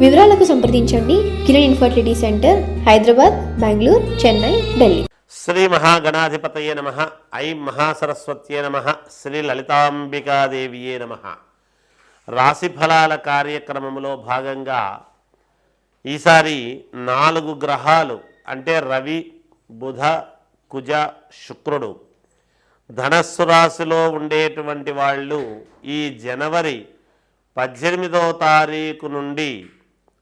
వివరాలకు సంప్రదించండి Kiran infertility centre Hyderabad Bengaluru Chennai Delhi. Shri మహాగణాధిపతయే నమ. ఐం మహాసరస్వత్యే నమ. శ్రీ లలితాంబికాదేవియే నమ. రాశి ఫలాల కార్యక్రమంలో భాగంగా ఈసారి నాలుగు గ్రహాలు అంటే రవి బుధ కుజ శుక్రుడు ధనస్సు రాశిలో ఉండేటువంటి వాళ్ళు ఈ జనవరి పద్దెనిమిదవ తారీఖు నుండి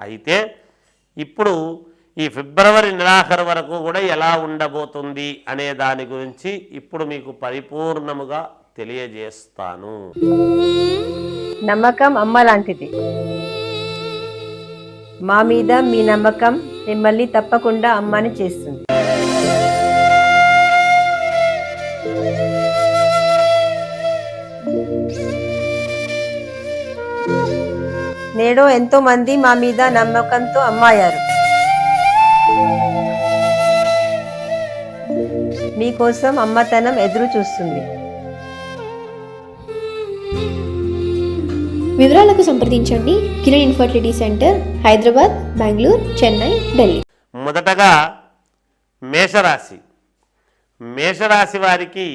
అయితే ఇప్పుడు ఈ ఫిబ్రవరి నెలాఖరు వరకు కూడా ఎలా ఉండబోతుంది అనే దాని గురించి ఇప్పుడు మీకు పరిపూర్ణముగా తెలియజేస్తాను. నమ్మకం అమ్మ లాంటిది. మా మీద మీ నమ్మకం మిమ్మల్ని తప్పకుండా అమ్మని చేస్తుంది. నేడు ఎంతో మంది మా మీద నమ్మకంతో అమ్మాయారు. మీకోసం అమ్మతనం ఎదురు చూస్తుంది. వివరాలకు సంప్రదించండి. Kiran infertility centre Hyderabad Bengaluru Chennai Delhi. మొదటగా మేషరాశి. మేషరాశి వారికి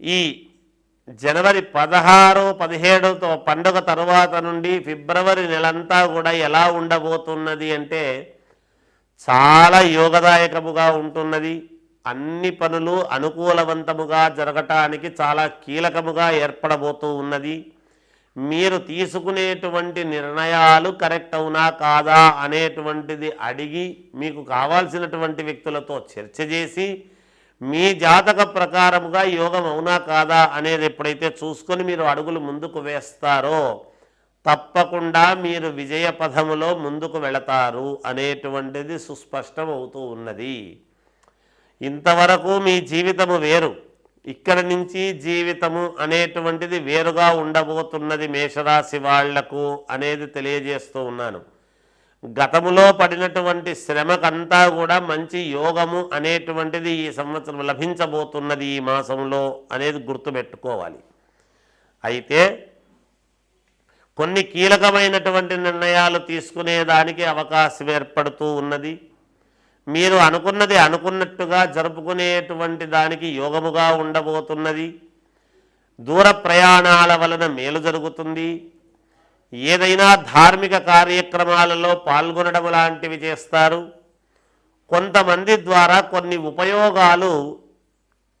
ఈ జనవరి పదహారు పదిహేడుతో పండుగ తరువాత నుండి ఫిబ్రవరి నెలంతా కూడా ఎలా ఉండబోతున్నది అంటే చాలా యోగదాయకముగా ఉంటున్నది. అన్ని పనులు అనుకూలవంతముగా జరగటానికి చాలా కీలకముగా ఏర్పడబోతూ ఉన్నది. మీరు తీసుకునేటువంటి నిర్ణయాలు కరెక్ట్ అవునా కాదా అనేటువంటిది అడిగి మీకు కావాల్సినటువంటి వ్యక్తులతో చర్చ చేసి మీ జాతక ప్రకారముగా యోగం అవునా కాదా అనేది ఎప్పుడైతే చూసుకొని మీరు అడుగులు ముందుకు వేస్తారో తప్పకుండా మీరు విజయ పథములో ముందుకు వెళతారు అనేటువంటిది సుస్పష్టం అవుతూ ఉన్నది. ఇంతవరకు మీ జీవితము వేరు. ఇక్కడ నుంచి జీవితము అనేటువంటిది వేరుగా ఉండబోతున్నది మేషరాశి వాళ్ళకు అనేది తెలియజేస్తూ ఉన్నాను. గతములో పడినటువంటి శ్రమకంతా కూడా మంచి యోగము అనేటువంటిది ఈ సంవత్సరం లభించబోతున్నది ఈ మాసంలో అనేది గుర్తుపెట్టుకోవాలి. అయితే కొన్ని కీలకమైనటువంటి నిర్ణయాలు తీసుకునేదానికి అవకాశం ఏర్పడుతూ ఉన్నది. మీరు అనుకున్నది అనుకున్నట్టుగా జరుపుకునేటువంటి దానికి యోగముగా ఉండబోతున్నది. దూర ప్రయాణాల వలన మేలు జరుగుతుంది. ఏదైనా ధార్మిక కార్యక్రమాలలో పాల్గొనడం లాంటివి చేస్తారు. కొంతమంది ద్వారా కొన్ని ఉపయోగాలు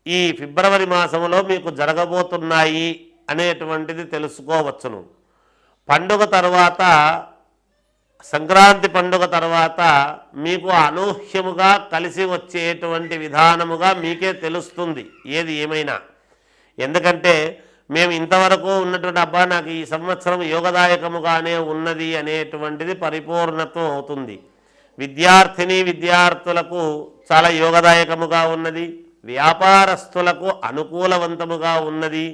ఈ ఫిబ్రవరి మాసంలో మీకు జరగబోతున్నాయి అనేటువంటిది తెలుసుకోవచ్చును. పండుగ తర్వాత సంక్రాంతి పండుగ తర్వాత మీకు అనూహ్యముగా కలిసి వచ్చేటువంటి విధానముగా మీకే తెలుస్తుంది. ఏది ఏమైనా. ఎందుకంటే మేము ఇంతవరకు ఉన్నటువంటి అబ్బా నాకు ఈ సంవత్సరం యోగదాయకముగానే ఉన్నది అనేటువంటిది పరిపూర్ణత్వం అవుతుంది. విద్యార్థిని విద్యార్థులకు చాలా యోగదాయకముగా ఉన్నది. వ్యాపారస్తులకు అనుకూలవంతముగా ఉన్నది.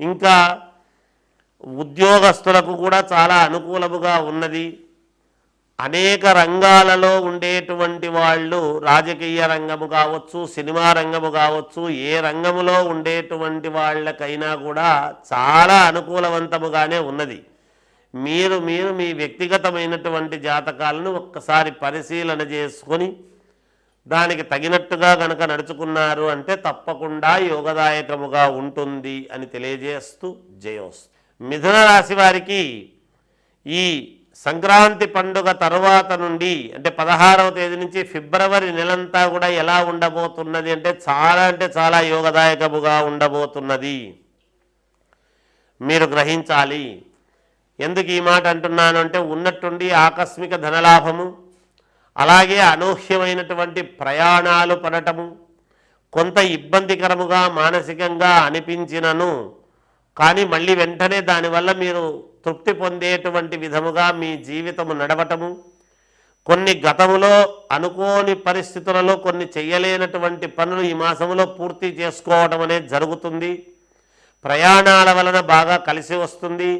ఇంకా ఉద్యోగస్తులకు కూడా చాలా అనుకూలముగా ఉన్నది. అనేక రంగాలలో ఉండేటువంటి వాళ్ళు రాజకీయ రంగము కావచ్చు సినిమా రంగము కావచ్చు ఏ రంగములో ఉండేటువంటి వాళ్ళకైనా కూడా చాలా అనుకూలవంతముగానే ఉన్నది. మీరు మీరు మీ వ్యక్తిగతమైనటువంటి జాతకాలను ఒక్కసారి పరిశీలన చేసుకొని దానికి తగినట్టుగా గనక నడుచుకున్నారు అంటే తప్పకుండా యోగదాయకముగా ఉంటుంది అని తెలియజేస్తూ జయోస్తు. మిథున రాశి వారికి ఈ సంక్రాంతి పండుగ తరువాత నుండి అంటే పదహారవ తేదీ నుంచి ఫిబ్రవరి నెలంతా కూడా ఎలా ఉండబోతున్నది అంటే చాలా అంటే చాలా యోగదాయకముగా ఉండబోతున్నది. మీరు గ్రహించాలి. ఎందుకు ఈ మాట అంటున్నాను అంటే ఉన్నట్టుండి ఆకస్మిక ధనలాభము అలాగే అనూహ్యమైనటువంటి ప్రయాణాలు పడటము కొంత ఇబ్బందికరముగా మానసికంగా అనిపించినను కానీ మళ్ళీ వెంటనే దానివల్ల మీరు తృప్తి పొందేటువంటి విధముగా మీ జీవితము నడవటము కొన్ని గతములో అనుకోని పరిస్థితులలో కొన్ని చేయలేనటువంటి పనులు ఈ మాసంలో పూర్తి చేసుకోవడం అనేది జరుగుతుంది. ప్రయాణాల వలన బాగా కలిసి వస్తుంది.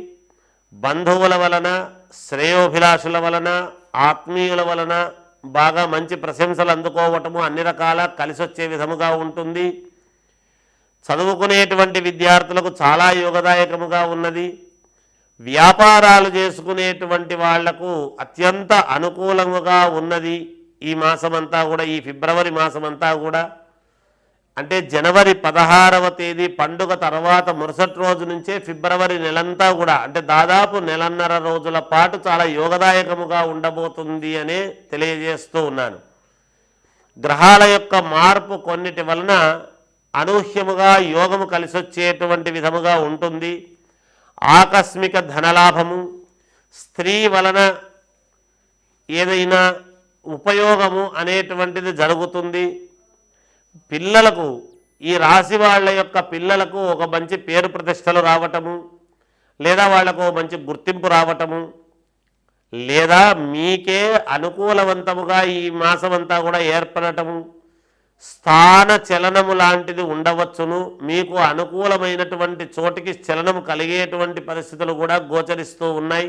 బంధువుల వలన శ్రేయోభిలాషుల వలన ఆత్మీయుల వలన బాగా మంచి ప్రశంసలు అందుకోవటము అన్ని రకాల కలిసి వచ్చే విధముగా ఉంటుంది. చదువుకునేటువంటి విద్యార్థులకు చాలా యోగదాయకముగా ఉన్నది. వ్యాపారాలు చేసుకునేటువంటి వాళ్ళకు అత్యంత అనుకూలముగా ఉన్నది ఈ మాసమంతా కూడా ఈ ఫిబ్రవరి మాసమంతా కూడా. అంటే జనవరి పదహారవ తేదీ పండుగ తర్వాత మరుసటి రోజు నుంచే ఫిబ్రవరి నెలంతా కూడా అంటే దాదాపు నెలన్నర రోజుల పాటు చాలా యోగదాయకముగా ఉండబోతుంది అనే తెలియజేస్తూ ఉన్నాను. గ్రహాల యొక్క మార్పు కొన్నిటి వలన అనూహ్యముగా యోగము కలిసొచ్చేటువంటి విధముగా ఉంటుంది. ఆకస్మిక ధనలాభము స్త్రీ వలన ఏదైనా ఉపయోగము అనేటువంటిది జరుగుతుంది. పిల్లలకు ఈ రాశి వాళ్ళ యొక్క పిల్లలకు ఒక మంచి పేరు ప్రతిష్టలు రావటము లేదా వాళ్ళకు మంచి గుర్తింపు రావటము లేదా మీకే అనుకూలవంతముగా ఈ మాసమంతా కూడా ఏర్పడటము స్థాన చలనము లాంటిది ఉండవచ్చును. మీకు అనుకూలమైనటువంటి చోటికి చలనము కలిగేటువంటి పరిస్థితులు కూడా గోచరిస్తూ ఉన్నాయి.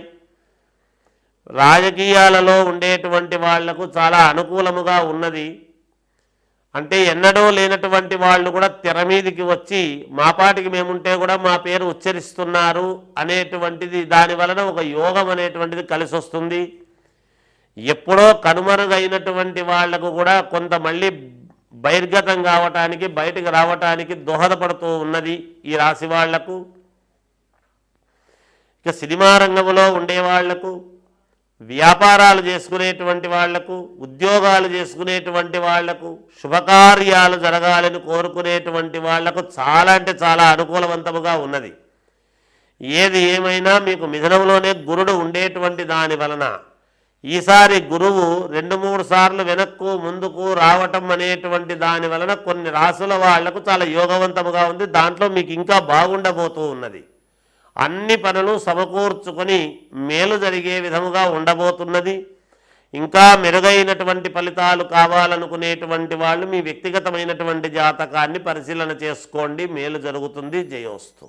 రాజకీయాలలో ఉండేటువంటి వాళ్ళకు చాలా అనుకూలముగా ఉన్నది. అంటే ఎన్నడూ లేనటువంటి వాళ్ళు కూడా తెర మీదికి వచ్చి మా పాటికి మేముంటే కూడా మా పేరు ఉచ్చరిస్తున్నారు అనేటువంటిది దాని వలన ఒక యోగం అనేటువంటిది కలిసి వస్తుంది ఎప్పుడో కనుమరుగైనటువంటి వాళ్ళకు కూడా కొంత మళ్ళీ బహిర్గతం కావటానికి బయటకు రావటానికి దోహదపడుతూ ఉన్నది ఈ రాశి వాళ్ళకు. ఇక సినిమా రంగంలో ఉండేవాళ్ళకు వ్యాపారాలు చేసుకునేటువంటి వాళ్ళకు ఉద్యోగాలు చేసుకునేటువంటి వాళ్ళకు శుభకార్యాలు జరగాలని కోరుకునేటువంటి వాళ్ళకు చాలా అంటే చాలా అనుకూలవంతముగా ఉన్నది. ఏది ఏమైనా మీకు మిథనంలోనే గురుడు ఉండేటువంటి దాని వలన ఈసారి గురువు రెండు మూడు సార్లు వెనక్కు ముందుకు రావటం అనేటువంటి దాని వలన కొన్ని రాసుల వాళ్ళకు చాలా యోగవంతముగా ఉంది. దాంట్లో మీకు ఇంకా బాగుండబోతూ ఉన్నది. అన్ని పనులు సమకూర్చుకొని మేలు జరిగే విధముగా ఉండబోతున్నది. ఇంకా మెరుగైనటువంటి ఫలితాలు కావాలనుకునేటువంటి వాళ్ళు మీ వ్యక్తిగతమైనటువంటి జాతకాన్ని పరిశీలన చేసుకోండి. మేలు జరుగుతుంది. జయోస్తు.